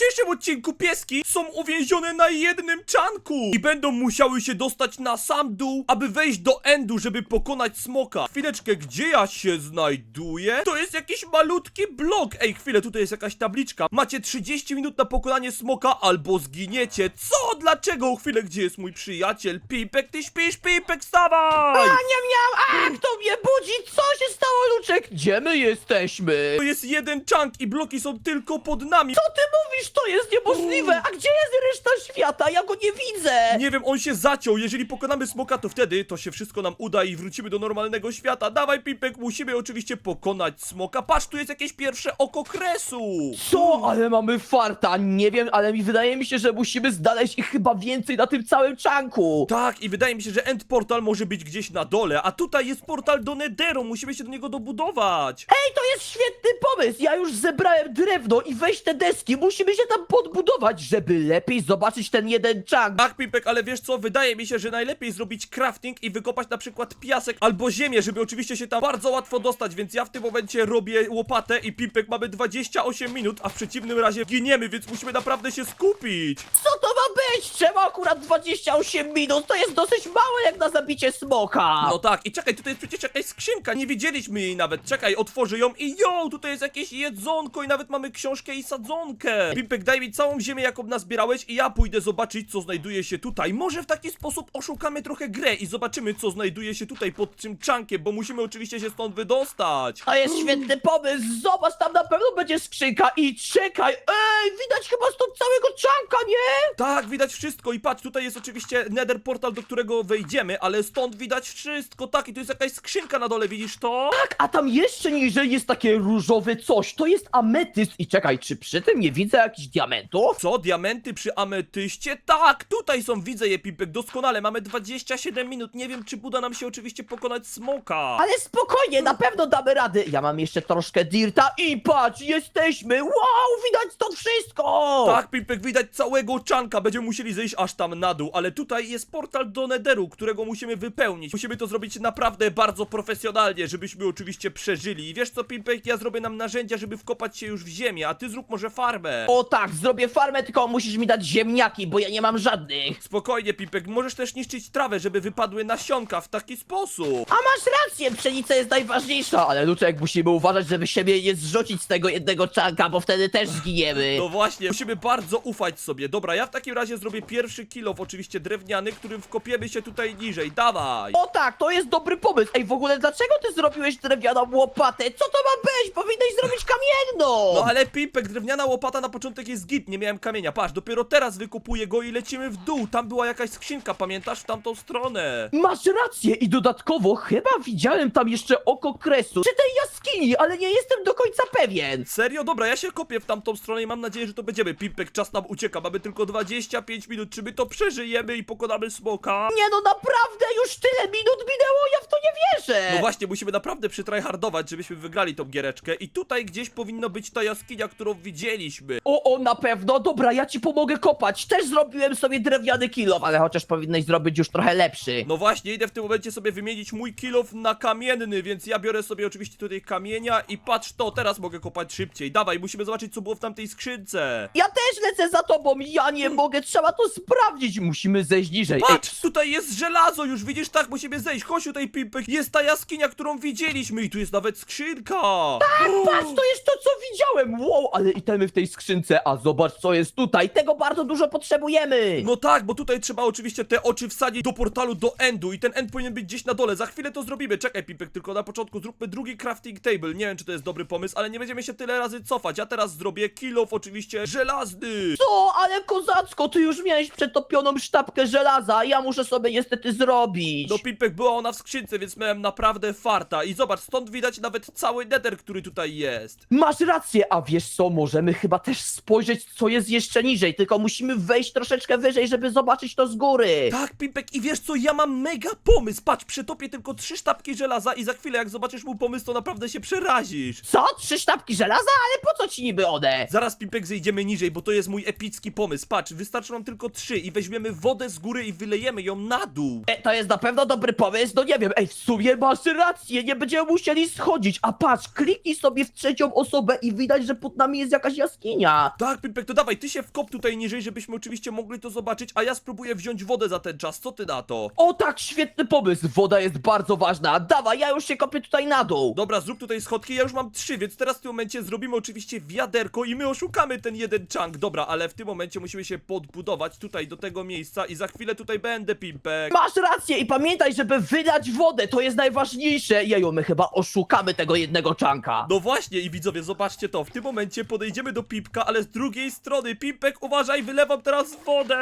dzisiejszym odcinku pieski są uwięzione na jednym czanku i będą musiały się dostać na sam dół, aby wejść do endu, żeby pokonać smoka. Chwileczkę, gdzie ja się znajduję? To jest jakiś malutki blok. Ej, chwilę, tutaj jest jakaś tabliczka. Macie 30 minut na pokonanie smoka albo zginiecie. Co? Dlaczego? Chwilę, gdzie jest mój przyjaciel? Pipek, ty śpisz? Pipek, stawaj! A, nie miał! A, kto mnie budzi? Co się stało, Luczek? Gdzie my jesteśmy? To jest jeden czank i bloki są tylko pod nami. Co ty mówisz? To jest niemożliwe! A gdzie jest reszta świata? Ja go nie widzę! Nie wiem, on się zaciął. Jeżeli pokonamy smoka, to wtedy to się wszystko nam uda i wrócimy do normalnego świata. Dawaj, Pipek, musimy oczywiście pokonać smoka. Patrz, tu jest jakieś pierwsze oko kresu. Co? Ale mamy farta! Nie wiem, ale mi wydaje mi się, że musimy znaleźć ich chyba więcej na tym całym czanku! Tak, i wydaje mi się, że end portal może być gdzieś na dole, a tutaj jest portal do Netheru. Musimy się do niego dobudować. Ej, to jest świetny pomysł! Ja już zebrałem drewno i weź te deski. Musimy się tam podbudować, żeby lepiej zobaczyć ten jeden czank. Tak, Pipek, ale wiesz co? Wydaje mi się, że najlepiej zrobić crafting i wykopać na przykład piasek albo ziemię, żeby oczywiście się tam bardzo łatwo dostać, więc ja w tym momencie robię łopatę i Pipek mamy 28 minut, a w przeciwnym razie giniemy, więc musimy naprawdę się skupić. Co to ma być? Trzeba akurat 28 minut. To jest dosyć mało jak na zabicie smoka. No tak, i czekaj, tutaj jest przecież jakaś skrzynka, nie widzieliśmy jej nawet. Czekaj, otworzę ją i jo, tutaj jest jakieś jedzonko i nawet mamy książkę i sadzonkę. Pimpek, daj mi całą ziemię, jaką nazbierałeś i ja pójdę zobaczyć, co znajduje się tutaj. Może w taki sposób oszukamy trochę grę i zobaczymy, co znajduje się tutaj pod tym czankiem, bo musimy oczywiście się stąd wydostać. To jest świetny pomysł! Zobacz, tam na pewno będzie skrzynka i czekaj! Ej, widać chyba stąd całego czanka, nie? Tak, widać wszystko i patrz, tutaj jest oczywiście nether portal, do którego wejdziemy, ale stąd widać wszystko, tak, i tu jest jakaś skrzynka na dole, widzisz to? Tak, a tam jeszcze niżej jest takie różowe coś. To jest ametyst i czekaj, czy przy tym nie widzę jakichś diamentów? Co? Diamenty przy ametyście? Tak, tutaj są, widzę je, Pipek, doskonale, mamy 27 minut, nie wiem, czy uda nam się oczywiście pokonać smoka. Ale spokojnie, na pewno damy rady. Ja mam jeszcze troszkę dirta i patrz, jesteśmy! Wow, widać stąd wszystko! Tak, Pipek, widać całego czanka, będziemy musieli zejść aż tam na dół, ale tutaj jest portal do Netheru, którego musimy wypełnić. Musimy to zrobić naprawdę bardzo profesjonalnie, żebyśmy oczywiście przeżyli. I wiesz co, Pipek, ja zrobię nam narzędzia, żeby wkopać się już w ziemię, a ty zrób może farmę. O tak, zrobię farmę, tylko musisz mi dać ziemniaki, bo ja nie mam żadnych. Spokojnie, Pipek, możesz też niszczyć trawę, żeby wypadły nasionka w taki sposób. A masz rację, pszenica jest najważniejsza, ale Luczek, musimy uważać, żeby siebie nie zrzucić z tego jednego czanka, bo wtedy też zginiemy. No właśnie, musimy bardzo ufać sobie. Dobra, ja w takim razie zrobię pierwszy kilof, oczywiście drewniany, którym wkopiemy się tutaj niżej. Dawaj! O tak, to jest dobry pomysł. Ej, w ogóle dlaczego ty zrobiłeś drewnianą łopatę? Co to ma być? Powinieneś zrobić kamienną! No ale Pipek, drewniana łopata na początek jest git, nie miałem kamienia. Patrz, dopiero teraz wykupuję go i lecimy w dół. Tam była jakaś skrzynka, pamiętasz? W tamtą stronę. Masz rację i dodatkowo chyba widziałem tam jeszcze oko kresu przy tej jaskini, ale nie jestem do końca pewien. Serio? Dobra, ja się kopię w tamtą stronę i mam nadzieję, że to będziemy. Pipek, czas nam ucieka, mamy tylko 25 minut. Czy my to przeżyjemy i pokonamy smoka? Nie no, naprawdę już tyle minut minęło, ja w to nie wierzę. No właśnie, musimy naprawdę przytryhardować, żebyśmy wygrali tą giereczkę. I tutaj gdzieś powinno być ta jaskinia, którą widzieliśmy. O, o, na pewno, dobra, ja ci pomogę kopać. Też zrobiłem sobie drewniany kilof, ale chociaż powinieneś zrobić już trochę lepszy. No właśnie, idę w tym momencie sobie wymienić mój kilof na kamienny, więc ja biorę sobie oczywiście tutaj kamienia i patrz to, teraz mogę kopać szybciej. Dawaj, musimy zobaczyć, co było w tamtej skrzynce. Ja też lecę za tobą, ja nie mogę, trzeba to sprawdzić, musimy zejść niżej. Ej, Patrz, tutaj jest żelazo, już widzisz, tak, musimy zejść. Chodź tutaj, Pimpek, jest ta jaskinia, którą widzieliśmy i tu jest nawet skrzynka. patrz, to jest to, co widziałem, wow, ale itemy w tej skrzynce, a zobacz, co jest tutaj, tego bardzo dużo potrzebujemy. No tak, bo tutaj trzeba oczywiście te oczy wsadzić do portalu do endu i ten end powinien być gdzieś na dole. Za chwilę to zrobimy. Czekaj, Pipek, tylko na początku zróbmy drugi crafting Nie wiem, czy to jest dobry pomysł, ale nie będziemy się tyle razy cofać. Ja teraz zrobię kilof oczywiście żelazny. Co, ale kozacko, ty już miałeś przetopioną sztabkę żelaza, ja muszę sobie niestety zrobić. No Pipek, była ona w skrzynce, więc miałem naprawdę farta. I zobacz, stąd widać nawet cały nether, który tutaj jest. Masz rację, a wiesz co, możemy chyba też spojrzeć, co jest jeszcze niżej, tylko musimy wejść troszeczkę wyżej, żeby zobaczyć to z góry. Tak, Pipek, i wiesz co, ja mam mega pomysł. Patrz, przetopię tylko trzy sztabki żelaza i za chwilę, jak zobaczysz mój pomysł, to naprawdę się przerazisz. Co? Trzy sztabki żelaza? Ale po co ci niby one? Zaraz, Pipek, zejdziemy niżej, bo to jest mój epicki pomysł. Patrz, wystarczy nam tylko trzy i weźmiemy wodę z góry i wylejemy ją na dół. E, to jest na pewno dobry pomysł, no nie wiem, ej, w sumie masz rację, nie będziemy musieli schodzić, a patrz, kliknij sobie w trzecią osobę i widać, że pod nami jest jakaś jaskinia. Tak, Pimpek, to dawaj, ty się wkop tutaj niżej, żebyśmy oczywiście mogli to zobaczyć, a ja spróbuję wziąć wodę za ten czas, co ty na to? O tak, świetny pomysł. Woda jest bardzo ważna. Dawaj, ja już się kopię tutaj na dół. Dobra, zrób tutaj schodki, ja już mam trzy, więc teraz w tym momencie zrobimy oczywiście wiaderko i my oszukamy ten jeden chunk. Dobra, ale w tym momencie musimy się podbudować tutaj do tego miejsca i za chwilę tutaj będę, Pimpek. Masz rację i pamiętaj, żeby wylać wodę, to jest najważniejsze. Jeju, my chyba oszukamy tego jednego czanka. No właśnie i widzowie, zobaczcie to, w tym momencie podejdziemy do Pipka, ale z drugiej strony, Pimpek, uważaj, wylewam teraz wodę!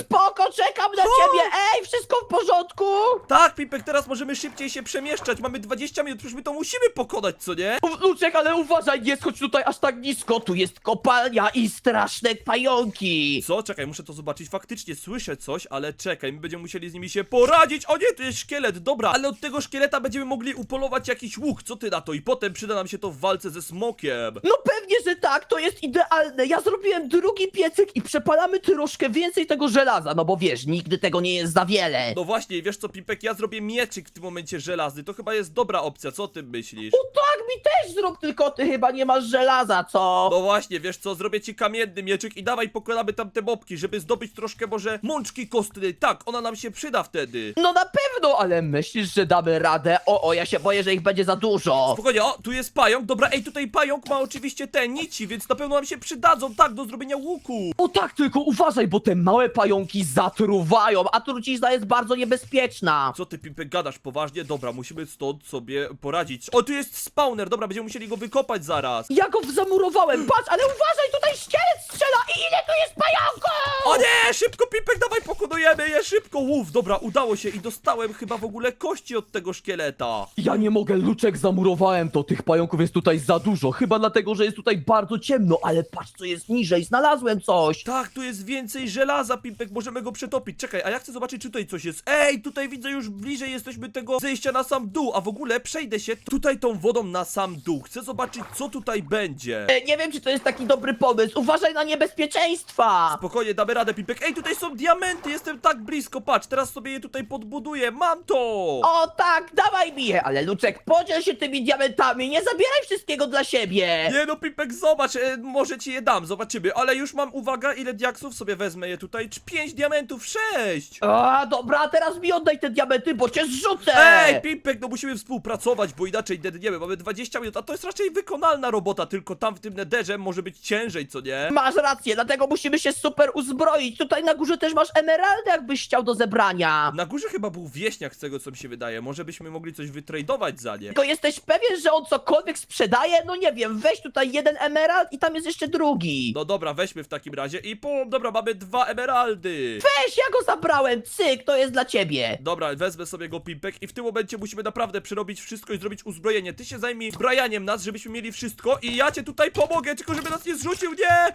Spoko, czekam na ciebie. Ej, wszystko w porządku? Tak, Pipek, teraz możemy szybciej się przemieszczać, mamy 20 minut, przecież my to musimy pokonać, co nie? U- Luczek, ale uważaj, nie schodź tutaj aż tak nisko. Tu jest kopalnia i straszne pająki. Co? Czekaj, muszę to zobaczyć. Faktycznie słyszę coś, ale czekaj, my będziemy musieli z nimi się poradzić. O nie, tu jest szkielet, dobra, ale od tego szkieleta będziemy mogli upolować jakiś łuk. Co ty na to? I potem przyda nam się to w walce ze smokiem. No pewnie, że tak, to jest idealne. Ja zrobiłem drugi piecyk i przepalamy troszkę więcej tego żelaza, no bo wiesz, nigdy tego nie jest za wiele. No właśnie, wiesz co, Pipek, ja zrobię mieczyk w tym momencie żelazny. To chyba jest dobra opcja, co ty myślisz? No tak, mi też zrób, tylko ty chyba nie masz żelaza, co? No właśnie, wiesz co, zrobię ci kamienny mieczyk i dawaj pokonamy tam te mopki, żeby zdobyć troszkę może mączki kostnej. Tak, ona nam się przyda wtedy. No na pewno, ale myślisz, że damy radę? O, o, ja się boję, że ich będzie za dużo. Spokojnie, o, tu jest pająk. Dobra, ej, tutaj pająk ma oczywiście te nici, więc na pewno nam się przydadzą, tak, do zrobienia łuku. O tak, tylko uważaj, bo te małe pająki zatruwają, a trucizna jest bardzo niebezpieczna. Co ty, Pimpek, gadasz poważnie? Dobra, musimy stąd sobie poradzić. O, tu jest spawner, dobra, będziemy musieli go wykopać zaraz. Ja go zamurowałem, patrz, ale uważaj, tutaj szkielet strzela i ile tu jest pająków! O nie, szybko, Pimpek, dawaj, pokonujemy je, szybko. Łów, dobra, udało się i dostałem chyba w ogóle kości od tego szkieleta. Ja nie mogę, Luczek, zamurowałem to, tych pająków jest tutaj za dużo, chyba dlatego, że jest tutaj bardzo ciemno, ale patrz, co jest niżej, znalazłem coś. Tak, tu jest więcej żelaza, Pimpek, możemy go przetopić. Czekaj, a ja chcę zobaczyć, czy tutaj coś jest. Ej, tutaj widzę już bliżej jesteśmy tego zejścia na sam dół, a w ogóle przejdę się tutaj tą wodą na sam dół. Chcę zobaczyć, co tutaj będzie. E, Nie wiem, czy to jest taki dobry pomysł, uważaj na niebezpieczeństwa. Spokojnie, damy radę, Pipek. Ej, tutaj są diamenty, jestem tak blisko, patrz, teraz sobie je tutaj podbuduję, mam to! O tak, dawaj mi je, ale Luczek, podziel się tymi diamentami, nie zabieraj wszystkiego dla siebie. Nie no, Pipek, zobacz, e, może ci je dam, zobaczymy, ale już mam, uwaga, ile diaksów sobie wezmę je tutaj, Cz- pięć diamentów, sześć! A, dobra, teraz mi oddaj te diamenty, bo cię zrzucę. Ej, Pipek, no musimy współpracować, bo inaczej dedniemy, mamy 20 minut, a to jest raczej wykonalna robota, tylko tam w tym nederze może być ciężej, co nie? Masz rację, dlatego musimy się super uzbroić. Tutaj na górze też masz emeraldy, jakbyś chciał do zebrania. Na górze chyba był wieśniak, z tego co mi się wydaje, może byśmy mogli coś wytradować za nie. Tylko jesteś pewien, że on cokolwiek sprzedaje? No nie wiem, weź tutaj jeden emerald i tam jest jeszcze drugi. No dobra, weźmy w takim razie i pum, dobra, mamy dwa emeraldy! Weź, ja go zabrałem, cyk, to jest dla ciebie. Dobra, wezmę sobie go pimpek i w tym momencie musimy naprawdę przerobić wszystko i zrobić uzbrojenie. Ty się zajmij zbrajaniem nas, żebyśmy mieli wszystko i ja cię tutaj pomogę, tylko żeby nas nie zrzucił, nie!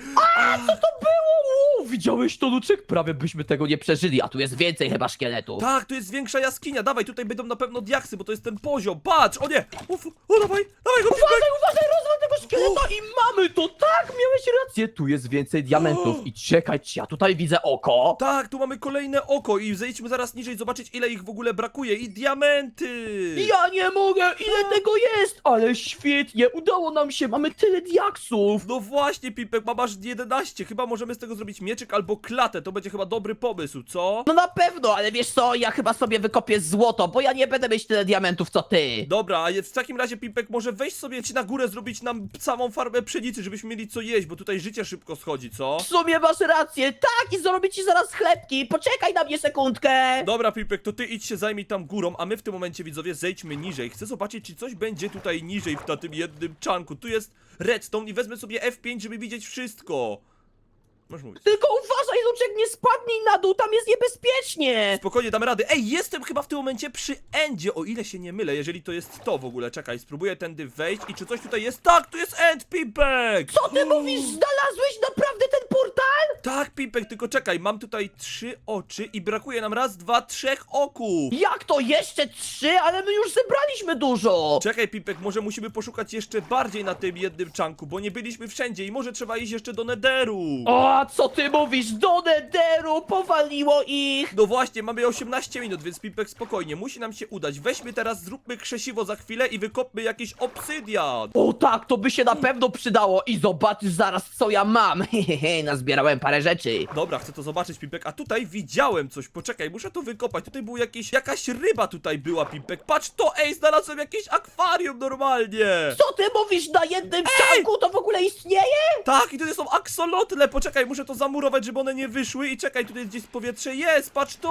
To było, uuu, widziałeś to, Luczek? Prawie byśmy tego nie przeżyli, a tu jest więcej chyba szkieletów. Tak, tu jest większa jaskinia, dawaj, tutaj będą na pewno diaksy, bo to jest ten poziom, patrz, o nie! Uf, o dawaj, dawaj go pimpek! Uważaj, uważaj, rozwal tego szkieleta i mamy to, tak, miałeś rację, tu jest więcej diamentów i czekaj, ja tutaj widzę oko? Tak, tu mamy kolejne oko i zejdźmy zaraz niżej zobaczyć ile ich w ogóle brakuje i diamenty! Ja nie mogę, ile tego jest, ale świetnie, udało nam się, mamy tyle diaksów. No właśnie, Pipek, mam aż 11. Chyba możemy z tego zrobić mieczyk albo klatę. To będzie chyba dobry pomysł, co? No na pewno, ale wiesz co, ja chyba sobie wykopię złoto, bo ja nie będę mieć tyle diamentów co ty. Dobra, a w takim razie, Pipek, może weź sobie ci na górę zrobić nam samą farmę pszenicy, żebyśmy mieli co jeść, bo tutaj życie szybko schodzi, co? W sumie masz rację, tak, i zrobię ci zaraz chlebki, poczekaj na mnie sekundkę. Dobra, Pipek, to ty idź się zajmij tam górą, a my w tym momencie, widzowie, zejdźmy niżej. Chcę zobaczyć, czy coś będzie tutaj niżej, na tym jednym czanku. Tu jest redstone i wezmę sobie F5, żeby widzieć wszystko. Możesz mówić. Tylko uważaj, Luczek, nie spadnij na dół, tam jest niebezpiecznie. Spokojnie, damy radę. Ej, jestem chyba w tym momencie przy endzie, o ile się nie mylę, jeżeli to jest to w ogóle. Czekaj, spróbuję tędy wejść i czy coś tutaj jest? Tak, tu jest end, Pipek! Co ty mówisz, znalazłeś naprawdę ten portal? Tak, Pipek, tylko czekaj, mam tutaj trzy oczy i brakuje nam raz, dwa, trzech oków. Jak to jeszcze trzy? Ale my już zebraliśmy dużo! Czekaj, Pipek, może musimy poszukać jeszcze bardziej na tym jednym czanku, bo nie byliśmy wszędzie i może trzeba iść jeszcze do Nederu. O, a co ty mówisz? Do Nederu powaliło ich! No właśnie, mamy 18 minut, więc Pipek spokojnie, musi nam się udać. Weźmy teraz, zróbmy krzesiwo za chwilę i wykopmy jakiś obsydian. O tak, to by się na pewno przydało i zobaczysz zaraz co ja mam. Hehehe, nazbierałem parę rzeczy. Dobra, chcę to zobaczyć, Pipek, a tutaj widziałem coś, poczekaj, muszę to wykopać. Tutaj był jakiś, jakaś ryba tutaj była, Pipek. Patrz to, ej, znalazłem jakieś akwarium normalnie. Co ty mówisz na jednym czanku? To w ogóle istnieje? Tak, i tutaj są aksolotle, poczekaj, muszę to zamurować, żeby one nie wyszły i czekaj, tutaj gdzieś powietrze jest, patrz to.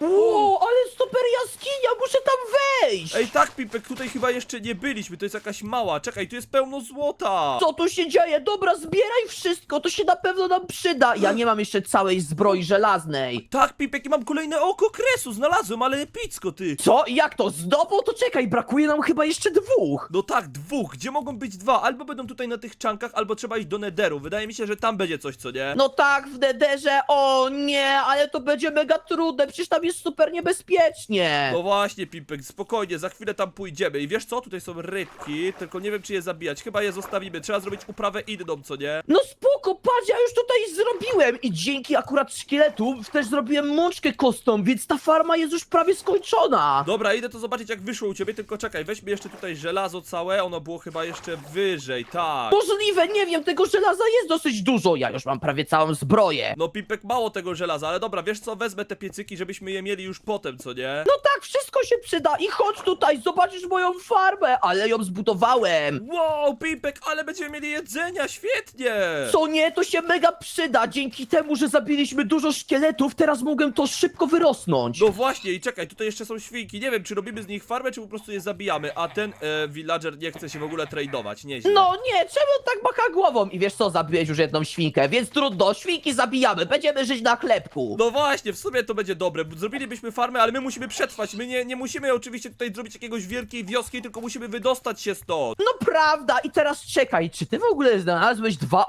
Wow, ale super jaskinia, muszę tam wejść! Ej, tak, Pipek, tutaj chyba jeszcze nie byliśmy, to jest jakaś mała, czekaj, tu jest pełno złota. Co tu się dzieje? Dobra, zbieraj wszystko, to się na pewno nam przyda. Ja nie mam jeszcze całej zbroi żelaznej. Tak, Pipek, i mam kolejne oko kresu, znalazłem, ale epicko, ty. Co? Jak to? Znowu? To czekaj, brakuje nam chyba jeszcze dwóch. No tak, dwóch, gdzie mogą być dwa? Albo będą tutaj na tych czankach, albo trzeba iść do Nederu. Wydaje mi się, że tam będzie coś, co nie? No tak, w Nederze, o nie, ale to będzie mega trudne, przecież tam jest super niebezpiecznie. No właśnie, Pipek, spokojnie, za chwilę tam pójdziemy. I wiesz co? Tutaj są rybki, tylko nie wiem, czy je zabijać. Chyba je zostawimy. Trzeba zrobić uprawę inną, co nie? No spoko, patrz, ja już tutaj zrobiłem i dzięki akurat szkieletu też zrobiłem mączkę kostną, więc ta farma jest już prawie skończona. Dobra, idę to zobaczyć, jak wyszło u ciebie, tylko czekaj, weźmy jeszcze tutaj żelazo całe. Ono było chyba jeszcze wyżej, tak. Możliwe, nie wiem, tego żelaza jest dosyć dużo, ja już mam prawie całą zbroję. No, Pipek, mało tego żelaza, ale dobra, wiesz co? Wezmę te piecyki, żebyśmy je mieli już potem, co nie? No tak, wszystko się przyda i chodź tutaj, zobaczysz moją farmę, ale ją zbudowałem. Wow, Pipek, ale będziemy mieli jedzenia, świetnie! Co nie, to się mega przyda, dzięki temu, że zabiliśmy dużo szkieletów, teraz mogę to szybko wyrosnąć. No właśnie, i czekaj, tutaj jeszcze są świnki. Nie wiem, czy robimy z nich farmę, czy po prostu je zabijamy. A ten e, villager nie chce się w ogóle tradeować, nieźle. No nie, czemu on tak macha głową? I wiesz co, zabiłeś już jedną świnkę, więc trudno, świnki zabijamy, będziemy żyć na chlebku. No właśnie, w sumie to będzie dobre. Zrobilibyśmy farmę, ale my musimy przetrwać. My nie, nie musimy oczywiście tutaj zrobić jakiegoś wielkiej wioski, tylko musimy wydostać się stąd. No prawda, i teraz czekaj, czy ty w ogóle znalazłeś dwa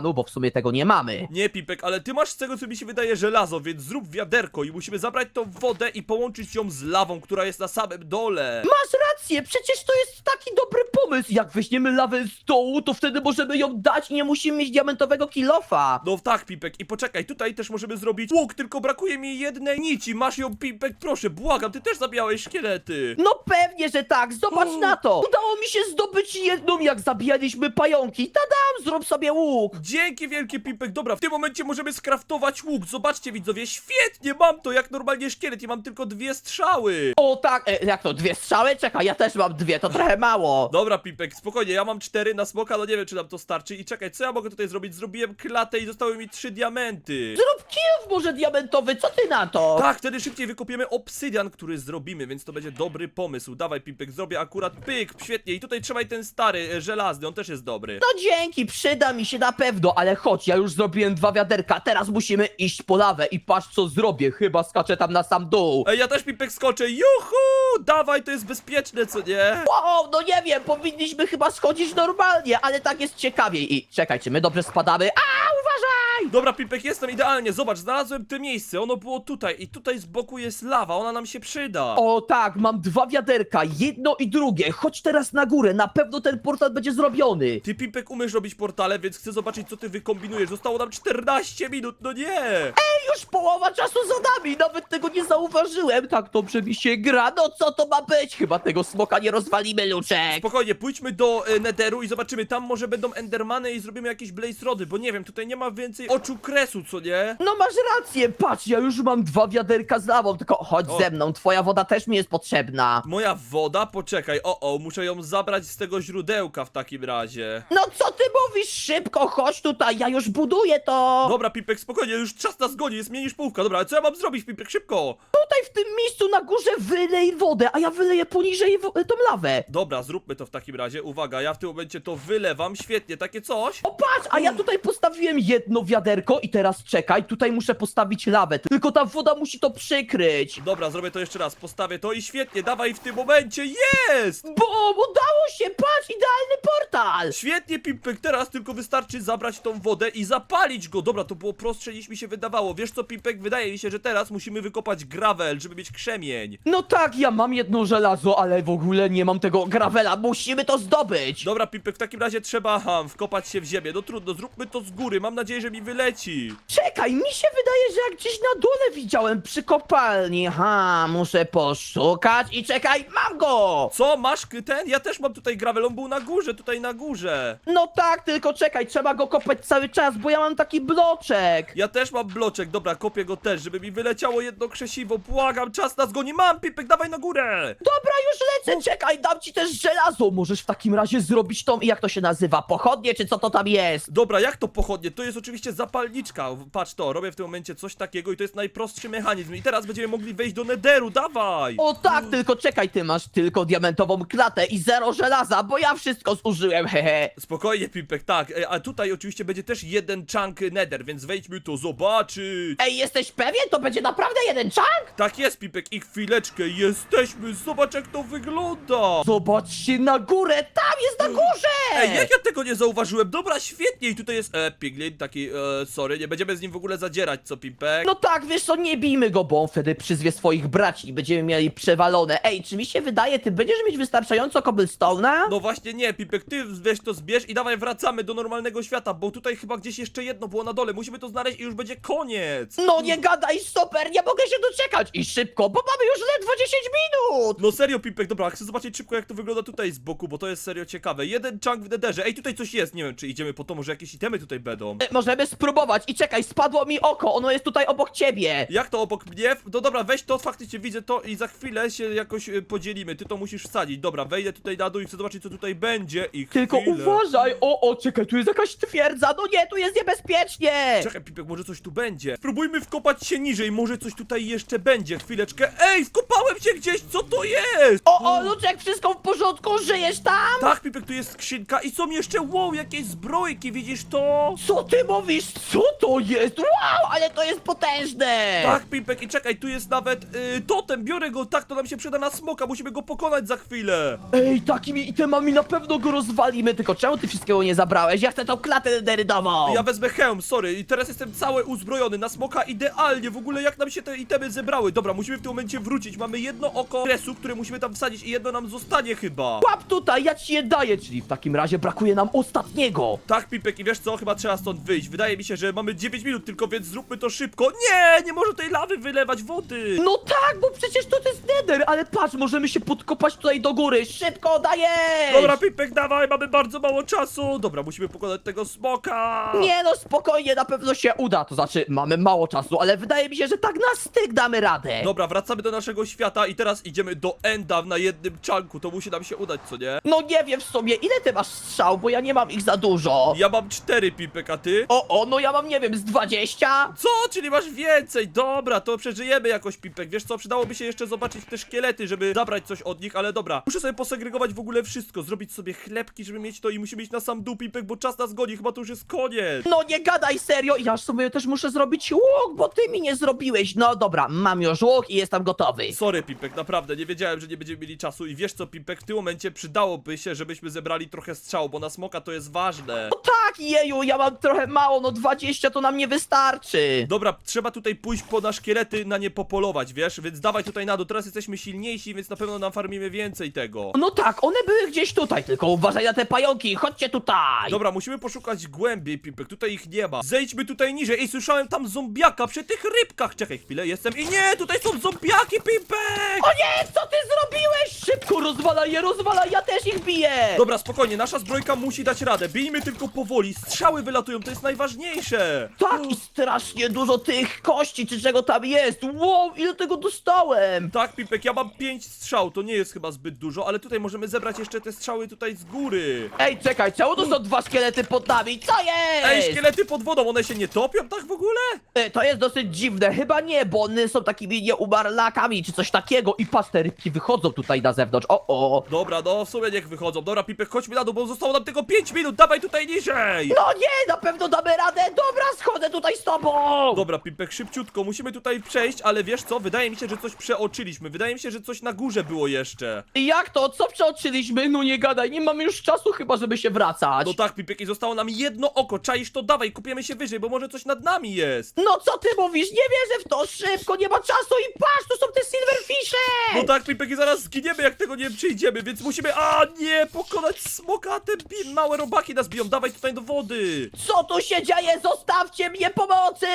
bo w sumie tego nie mamy. Nie, Pipek, ale ty masz z tego, co mi się wydaje, żelazo, więc zrób wiaderko i musimy zabrać tą wodę i połączyć ją z lawą, która jest na samym dole. Masz rację, przecież to jest taki dobry pomysł. Jak weźmiemy lawę z dołu, to wtedy możemy ją dać i nie musimy mieć diamentowego kilofa. No tak, Pipek, i poczekaj, tutaj też możemy zrobić łuk, tylko brakuje mi jednej nici. Masz ją, Pipek, proszę, błagam, ty też zabijałeś szkielety. No pewnie, że tak, zobacz Mm. na to. Udało mi się zdobyć jedną, jak zabijaliśmy pająki. Tadam, zrób sobie łuk. Dzięki wielkie Pipek, dobra, w tym momencie możemy skraftować łuk, zobaczcie widzowie, świetnie, mam to jak normalnie szkielet i mam tylko dwie strzały. O tak, e, jak to, dwie strzały? Czekaj, ja też mam dwie, to trochę mało. Dobra Pipek, spokojnie, ja mam cztery na smoka, no nie wiem czy nam to starczy i czekaj, co ja mogę tutaj zrobić? Zrobiłem klatę i zostały mi trzy diamenty. Zrób kill może diamentowy, co ty na to? Tak, wtedy szybciej wykopiemy obsydian, który zrobimy, więc to będzie dobry pomysł. Dawaj Pipek, zrobię akurat pyk, świetnie i tutaj trzymaj ten stary, e, żelazny, on też jest dobry. No dzięki, przyda mi się na pewno, ale chodź, ja już zrobiłem dwa wiaderka, teraz musimy iść po lawę i patrz co zrobię, chyba skaczę tam na sam dół. Ej, ja też Pipek skoczę, juhu! Dawaj, to jest bezpieczne, co nie? Wow, no nie wiem, powinniśmy chyba schodzić normalnie, ale tak jest ciekawiej. I czekaj, czy my dobrze spadamy? A, uważaj! Dobra, Pipek, jestem idealnie. Zobacz, znalazłem to miejsce. Ono było tutaj i tutaj z boku jest lawa. Ona nam się przyda. O tak, mam dwa wiaderka, jedno i drugie. Chodź teraz na górę, na pewno ten portal będzie zrobiony. Ty, Pipek, umiesz robić portale, więc chcę zobaczyć, co ty wykombinujesz. Zostało nam 14 minut, no nie! Już połowa czasu za nami, nawet tego nie zauważyłem. Tak dobrze mi się gra, no co to ma być? Chyba tego smoka nie rozwalimy, Luczek. Spokojnie, pójdźmy do e, Netheru i zobaczymy. Tam może będą Endermany i zrobimy jakieś Blaze Rody, bo nie wiem, tutaj nie ma więcej oczu kresu, co nie? No masz rację, patrz, ja już mam dwa wiaderka z lawą, tylko chodź O. ze mną, twoja woda też mi jest potrzebna. Moja woda? Poczekaj, o, o, muszę ją zabrać z tego źródełka w takim razie. No co ty mówisz? Szybko, chodź tutaj, ja już buduję to. Dobra, Pipek, spokojnie, już czas nas goni, jest mniej niż połówka. Dobra, ale co ja mam zrobić, Pipek, szybko? Tutaj w tym miejscu na górze wylej wodę, a ja wyleję poniżej wo- tą lawę. Dobra, zróbmy to w takim razie. Uwaga, ja w tym momencie to wylewam. Świetnie, takie coś. O patrz, a ja tutaj postawiłem jedno wiaderko i teraz czekaj, tutaj muszę postawić lawę. Tylko ta woda musi to przykryć. Dobra, zrobię to jeszcze raz, postawię to i świetnie, dawaj w tym momencie, jest! Bo udało się, patrz, idealny portal! Świetnie, Pimpek, teraz tylko wystarczy zabrać tą wodę i zapalić go. Dobra, to było prostsze niż mi się wydawało. Wiesz co, Pimpek, wydaje mi się, że teraz musimy wykopać gravel, żeby mieć krzemień. No tak, ja mam jedno żelazo, ale w ogóle nie mam tego gravela, musimy to zdobyć! Dobra, Pimpek, w takim razie trzeba ham, wkopać się w ziemię. No trudno, zróbmy to z góry, mam nadzieję, że mi wyleci. Czekaj, mi się wydaje, że jak gdzieś na dole widziałem przy kopalni. Ha, muszę poszukać i czekaj, mam go! Co, masz ten? Ja też mam tutaj gravel, on był na górze, tutaj na górze. No tak, tylko czekaj, trzeba go kopać cały czas, bo ja mam taki bloczek. Ja też mam bloczek, dobra, kopię go też, żeby mi wyleciało jedno krzesiwo. Błagam, czas nas goni. Mam, Pimpek, dawaj na górę. Dobra, już lecę, czekaj, dam ci też żelazo. Możesz w takim razie zrobić tą, jak to się nazywa, pochodnie, czy co to tam jest? Dobra, jak to pochodnie? To jest oczywiście zapalniczka. Patrz to, robię w tym momencie coś takiego i to jest najprostszy mechanizm. I teraz będziemy mogli wejść do nederu, dawaj! O tak, tylko czekaj, ty masz tylko diamentową klatę i zero żelaza, bo ja wszystko zużyłem, hehe. Spokojnie, Pimpek, tak. E, A tutaj oczywiście będzie też jeden chunk nether, więc wejdźmy to zobaczyć. Ej, jesteś pewien? To będzie naprawdę jeden czank? Tak jest, Pimpek, i chwileczkę, jesteśmy. Zobacz, jak to wygląda. Zobaczcie na górę, tam jest na górze! Ej, jak ja tego nie zauważyłem? Dobra, świetnie. I tutaj jest e, Piglin, taki, e, sorry, nie będziemy z nim w ogóle zadzierać, co, Pimpek? No tak, wiesz co, nie bijmy go, bo on wtedy przyzwie swoich braci i będziemy mieli przewalone. Ej, czy mi się wydaje, ty będziesz mieć wystarczająco cobblestone'a? No właśnie nie, Pipek, ty weź to zbierz i dawaj wracamy do normalnego świata, bo tutaj chyba gdzieś jeszcze jedno było na dole, musimy to znaleźć i już będzie koniec. No nie gadaj, super, nie mogę się doczekać i szybko, bo mamy już ledwo 10 minut! No serio, Pipek, dobra, chcę zobaczyć szybko jak to wygląda tutaj z boku, bo to jest serio ciekawe. Jeden chunk w nederze, ej, tutaj coś jest, nie wiem czy idziemy po to, może jakieś itemy tutaj będą. E, Możemy spróbować i czekaj, spadło mi oko, ono jest tutaj obok ciebie. Jak to obok mnie? No dobra, weź to, faktycznie widzę to i za chwilę się jakoś e, podzielimy. Ty to musisz wsadzić. Dobra, wejdę tutaj na dół i chcę zobaczyć co tutaj będzie i Tylko chwilę. uważaj, o, o, czekaj, tu jest jakaś twierdza, no nie, tu jest niebezpiecznie! Czekaj, Pipek, może coś tu będzie. Spróbujmy wkopać się niżej, może coś tutaj jeszcze będzie. Chwileczkę. Ej, wkopałem się gdzieś, co to jest? O, o, Luczek, wszystko w porządku, żyjesz tam? Tak, Pipek, tu jest skrzynka i są jeszcze, wow, jakieś zbrojki, widzisz to? Co ty mówisz? Co to jest? Wow, ale to jest potężne! Tak, Pipek, i czekaj, tu jest nawet y, totem, biorę go, tak, to nam się przyda na smoka, musimy go pokonać za chwilę. Ej, takimi itemami na pewno go rozwalimy, tylko czemu ty wszystkiego nie zabrałeś? Ja chcę tą klatę nederydową! Ja wezmę hełm, sorry, i teraz jestem cały uzbrojony na smoka idealnie, w ogóle jak nam się te itemy zebrały. Dobra, musimy w tym momencie wrócić, mamy jedno oko kresu, które musimy tam wsadzić i jedno nam zostanie chyba. Łap tutaj, ja ci je daję, czyli w takim razie brakuje nam ostatniego! Tak, Pipek, i wiesz co, chyba trzeba stąd wyjść. Wydaje mi się, że mamy 9 minut tylko, więc zróbmy to szybko. Nie, nie może tej lawy wylewać wody. No tak, bo przecież to jest nether, ale patrz, możemy się podkopać tutaj do góry, szybko, dajesz! Dobra, Pipek, dawaj, mamy bardzo mało czasu. Dobra, musimy pokonać tego smoka. Nie no, spokojnie, na pewno się uda, to znaczy mamy mało czasu, ale wydaje mi się, że tak na styk damy radę! Dobra, wracamy do naszego świata i teraz idziemy do Enda na jednym czanku. To musi nam się udać, co nie? No nie wiem w sumie, ile ty masz strzał, bo ja nie mam ich za dużo. Ja mam cztery, Pipek, a ty? O, o, no ja mam, nie wiem, z 20? Co? Czyli masz więcej? Dobra, to przeżyjemy jakoś, Pipek. Wiesz co, przydałoby się jeszcze zobaczyć te szkielety, żeby zabrać coś od nich, ale dobra. Muszę sobie posegregować w ogóle wszystko, zrobić sobie chlebki, żeby mieć to i musimy iść na sam dół, Pipek, bo czas nas goni, chyba to już jest koniec. No nie gadaj serio, ja sobie też muszę zrobić łuk, bo ty mi nie zrobiłeś. No dobra, mam już łuk i jestem gotowy. Sorry, Pipek, naprawdę, nie wiedziałem, że nie będziemy mieli czasu i wiesz co, Pipek, w tym momencie przydałoby się, żebyśmy zebrali trochę strzał, bo na smoka to jest ważne. No tak, jeju, ja mam trochę mało, no 20 to nam nie wystarczy. Dobra, trzeba tutaj pójść po na szkielety, na nie popolować, wiesz? Więc dawaj tutaj na dół, teraz jesteśmy silniejsi, więc na pewno nam farmimy więcej tego. No tak, one były gdzieś tutaj, tylko uważaj na te pająki, chodźcie tutaj. Dobra, musimy poszukać głębiej, Pipek, tutaj ich nie ma. Zejdźmy tutaj niżej, ej, słyszałem tam zombiaka przy tych rybkach. Czekaj chwilę, jestem i nie, tutaj są zombiaki, Pipek! O nie, co ty zrobiłeś? Szybko rozwalaj je, rozwalaj, ja też ich biję. Dobra, spokojnie, nasza zbrojka musi dać radę. Bijmy tylko powoli, strzały wylatują, to jest najważniejsze. Tak, i strasznie dużo tych kości, czy czego tam jest. Wow, ile tego dostałem. Tak, Pipek, ja mam pięć strzał, to nie jest chyba zbyt dużo, ale tutaj możemy zebrać jeszcze te strzały tutaj z góry. Ej, czekaj, czemu to są dwa szkielety pod nami? Co jest? Ej, szkielety pod wodą, one się nie topią tak w ogóle? E, To jest dosyć dziwne, chyba nie, bo one są takimi nieumarlakami, czy coś takiego i patrz, te rybki wychodzą tutaj na zewnątrz, o, o. Dobra, no w sumie niech wychodzą. Dobra, Pipek, chodźmy na dół, bo zostało nam tylko 5 minut, dawaj tutaj niżej! No nie, na pewno damy radę, dobra, schodzę tutaj z tobą. Dobra, Pipek, szybciutko, musimy tutaj przejść, ale wiesz co? Wydaje mi się, że coś przeoczyliśmy. Wydaje mi się, że coś na górze było jeszcze. Jak to? Co przeoczyliśmy? No nie gadaj, nie mamy już czasu chyba, żeby się wracać. No tak, Pipek, i zostało nam jedno oko. Czaisz to? Dawaj, kupiemy się wyżej, bo może coś nad nami jest. No co ty mówisz? Nie wierzę w to, szybko, nie ma czasu i patrz, tu są te silverfishy! No tak, Pipek, i zaraz zginiemy, jak tego nie przejdziemy, więc musimy, a nie, pokonać smoka, a te bi- małe robaki nas biją. Dawaj tutaj do wody. Co tu się dzieje? Zostawcie mnie pomocy!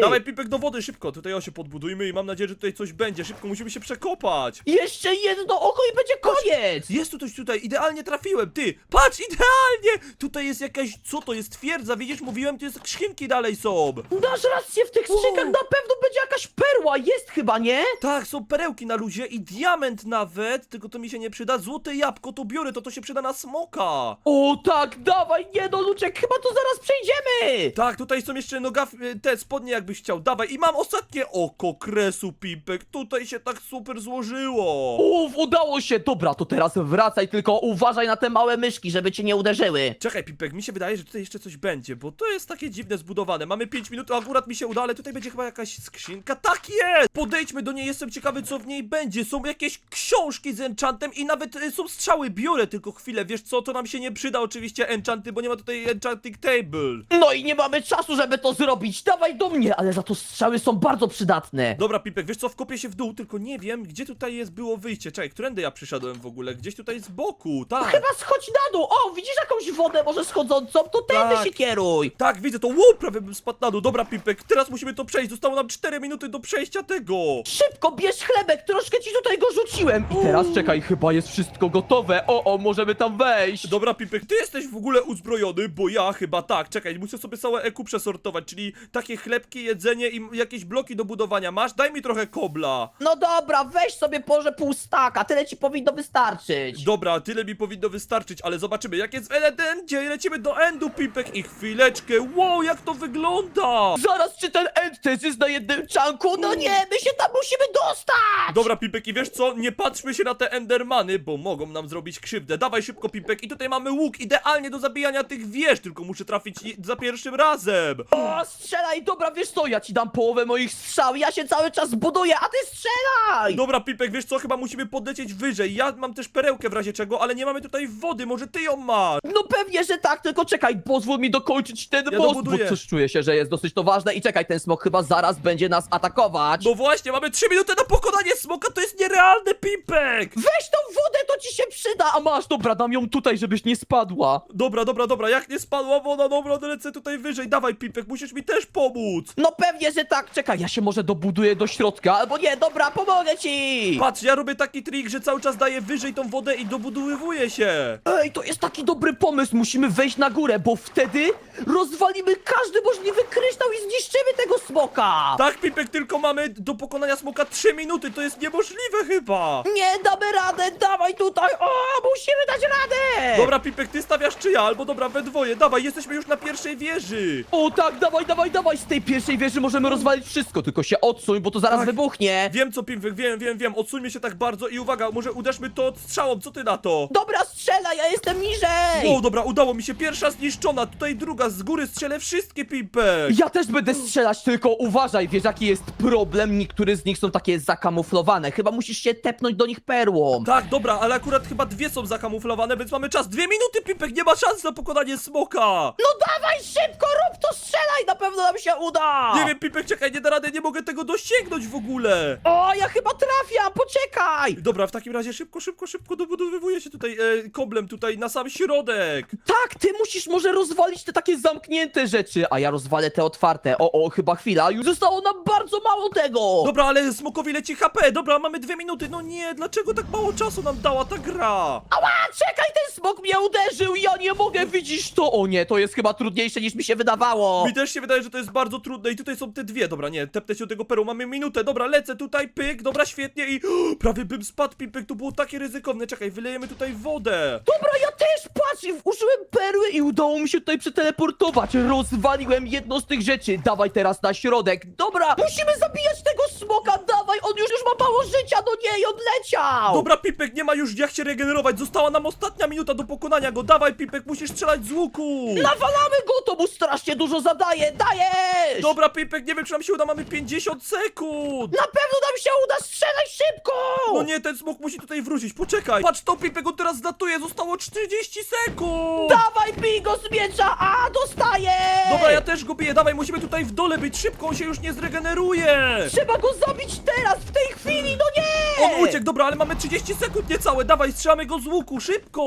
Dawaj, Pipek, do wody, szybko. Tutaj o się podbudujmy i mam nadzieję, że tutaj coś będzie. Szybko, musimy się przekopać. Jeszcze jedno oko i będzie koniec! Jest tu coś tutaj, idealnie trafiłem, ty! Patrz, idealnie! Tutaj jest jakaś, co to jest, twierdza, widzisz, mówiłem, tu jest skrzynki dalej są! Dasz rację, w tych skrzynkach Wow. na pewno będzie jakaś perła, jest chyba, nie? Tak, są perełki na luzie i diament nawet, tylko to mi się nie przyda, złote jabłko, to biorę, to to się przyda na smoka! O tak, dawaj, nie no, Luczek, chyba tu zaraz przejdziemy! Tak, tutaj są jeszcze noga, te spodnie jakbyś chciał, dawaj, i mam ostatnie oko kresu, Pipek, tutaj się tak super złożyło! Uff, udało się! Dobra, to teraz wracaj, tylko uważaj na te małe myszki, żeby cię nie uderzyły. Czekaj, Pipek, mi się wydaje, że tutaj jeszcze coś będzie, bo to jest takie dziwne zbudowane. Mamy 5 minut, a akurat mi się uda, ale tutaj będzie chyba jakaś skrzynka. Tak jest! Podejdźmy do niej, jestem ciekawy, co w niej będzie. Są jakieś książki z enchantem i nawet y, są strzały. Biorę tylko chwilę, wiesz co, to nam się nie przyda oczywiście enchanty, bo nie ma tutaj enchanting table. No i nie mamy czasu, żeby to zrobić. Dawaj do mnie, ale za to strzały są bardzo przydatne. Dobra, Pipek, wiesz co, wkopię się w dół, tylko nie wiem, gdzie tutaj jest było wyjście. Czekaj, którędy ja przyszedłem w ogóle? Gdzieś tutaj z boku, tak. Chyba schodź na dół. O, widzisz jakąś wodę może schodzącą? To tędy Tak. się kieruj. Tak, widzę to. Wow, prawie bym spadł na dół. Dobra, Pipek, teraz musimy to przejść. Zostało nam 4 minuty do przejścia tego. Szybko, bierz chlebek, troszkę ci tutaj go rzuciłem. I teraz czekaj, chyba jest wszystko gotowe. O, o, możemy tam wejść. Dobra, Pipek, ty jesteś w ogóle uzbrojony, bo ja chyba tak. Czekaj, muszę sobie całe EQ przesortować, czyli takie chlebki, jedzenie i jakieś bloki do budowania. Masz? Daj mi trochę kobla. No dobra, weź sobie porze pół staka, tyle ci powinno wystarczyć. Dobra, tyle mi powinno wystarczyć, ale zobaczymy, jak jest w Eledendzie. Lecimy do Endu, Pipek, i chwileczkę. Wow, jak to wygląda! Zaraz, czy ten end też jest na jednym czanku? No nie, my się tam musimy dostać! Dobra, Pipek, i wiesz co? Nie patrzmy się na te Endermany, bo mogą nam zrobić krzywdę. Dawaj szybko, Pipek, i tutaj mamy łuk, idealnie do zabijania tych wież, tylko muszę trafić je- za pierwszym razem. O, strzelaj, dobra, wiesz co, ja ci dam połowę moich strzał, ja się cały czas buduję, a ty strzelaj! Dobra, Pipek, wiesz co? Chyba musimy podlecieć wyżej. Ja mam też perełkę w razie czego, ale nie mamy tutaj wody. Może ty ją masz? No pewnie, że tak, tylko czekaj, pozwól mi dokończyć ten Ja most, dobuduję. bo coś czuję się, że jest dosyć to ważne i czekaj, ten smok chyba zaraz będzie nas atakować. No właśnie, mamy 3 minuty na pokonanie smoka, to jest nierealne, Pipek! Weź tą wodę, to ci się przyda, a masz, dobra, dam ją tutaj, żebyś nie spadła. Dobra, dobra, dobra, jak nie spadła woda, dobra, lecę tutaj wyżej. Dawaj, Pipek, musisz mi też pomóc. No pewnie, że tak, czekaj, ja się może dobuduję do środka, albo nie, dobra, pomogę ci! Patrz, ja robię taki trik, że cały czas daję wyżej tą wodę i dobudowywuję się. Ej, to jest taki dobry pomysł, musimy wejść na górę, bo wtedy rozwalimy każdy możliwy kryształ i zniszczymy tego smoka! Tak, Pipek, tylko mamy do pokonania smoka 3 minuty, to jest niemożliwe chyba. Nie damy radę, dawaj tutaj, o, musimy dać radę! Dobra, Pipek, ty stawiasz czy ja? Albo dobra, we dwoje, dawaj, jesteśmy już na pierwszej wieży. O tak, dawaj, dawaj, dawaj, z tej pierwszej wieży możemy rozwalić wszystko, tylko się odsuń, bo to zaraz Tak. wybuchnie. Wiem co, Pipek, wiem, wiem, wiem, odsuńmy się tak bardzo i uwaga, może uderzmy to strzałą, co ty na to? Dobra, strzelaj, ja jestem niżej! O, dobra, udało mi się, pierwsza zniszczona, tutaj druga, z góry strzelę wszystkie, Pipek. Ja też będę strzelać, tylko uważaj, wiesz jaki jest problem? Niektóre z nich są takie zakamuflowane, chyba musisz się tepnąć do nich perłą. Tak, dobra, ale akurat chyba dwie są zakamuflowane, więc mamy czas. Dwie minuty, Pipek, nie ma szans na pokonanie smoka! No dawaj, szybko, rób to, strzelaj, na pewno nam się uda! Nie wiem, Pipek, czekaj, nie da rady, nie mogę tego dosięgnąć w ogóle! O, ja chyba trafiam, poczekaj! Dobra, w takim razie szybko, szybko, szybko dobudowywuję się tutaj e, koblem tutaj na sam środek. Tak, ty musisz może rozwalić te takie zamknięte rzeczy, a ja rozwalę te otwarte. O, o, chyba chwila, już zostało nam bardzo mało tego! Dobra, ale smokowi leci HP, dobra, mamy dwie minuty, no nie, dlaczego tak mało czasu nam dała ta gra? Ała, czekaj, ten smok mnie uderzył, ja nie mogę, widzisz to? O nie, to jest chyba trudniejsze niż mi się wydawało. Mi też się wydaje, że to jest bardzo trudne i tutaj są te dwie, dobra, nie, tepnę się do tego perłu, mamy minutę, dobra, lecę tutaj, pyk, dobra, świetnie i prawie bym spadł, pipek, to było takie ryzykowne, czekaj, wylejemy tutaj wodę. Dobra, ja też, patrz, użyłem perły i udało mi się tutaj przeteleportować. Rozwaliłem jedno z tych rzeczy. Dawaj teraz na środek. Dobra, musimy zabijać tego smoka, dawaj, on już, już ma mało życia, no nie, i odleciał. Dobra, Pipek, nie ma już jak się regenerować, została nam ostatnia minuta do pokonania go, dawaj, Pipek, musisz strzelać z łuku. Nawalamy go, to mu strasznie dużo zadaje, dajesz! Dobra, Pipek, nie wiem, czy nam się uda, mamy 50 sekund. Na pewno nam się uda, strzelaj szybko! No nie, ten smok musi tutaj wrócić, poczekaj. Patrz to, Pipek, on teraz zlatuje, zostało 40 sekund. Dawaj, bij go z miecza, a dostaje! Dobra, ja też go biję, dawaj, musimy tutaj w dole być szybko, on się już nie zregeneruje. Trzeba go zabić teraz, w tej chwili, no nie! On uciekł, dobra, ale mamy 30 sekund niecałe, dawaj, strzelamy go z łuku, szybko.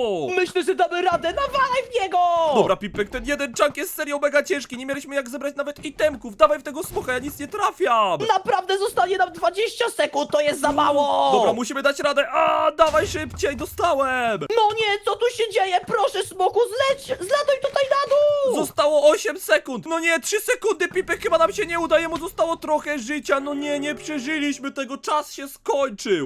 Myślę, że damy radę, nawalaj w niego! Dobra, Pipek, ten jeden chunk jest serio mega ciężki, nie mieliśmy jak zebrać nawet itemków, dawaj w tego smoka, ja nic nie trafiam. Naprawdę zostanie nam 20 sekund, to jest za mało! Dobra, musimy dać radę, a dawaj szybciej, dostałem. No nie, co tu się dzieje? Proszę, smoku, zleć! Zlatuj tutaj na dół! Zostało 8 sekund! No nie, 3 sekundy, Pipek chyba nam się nie udaje, mu zostało trochę życia. No nie, nie przeżyliśmy tego, czas się skończył.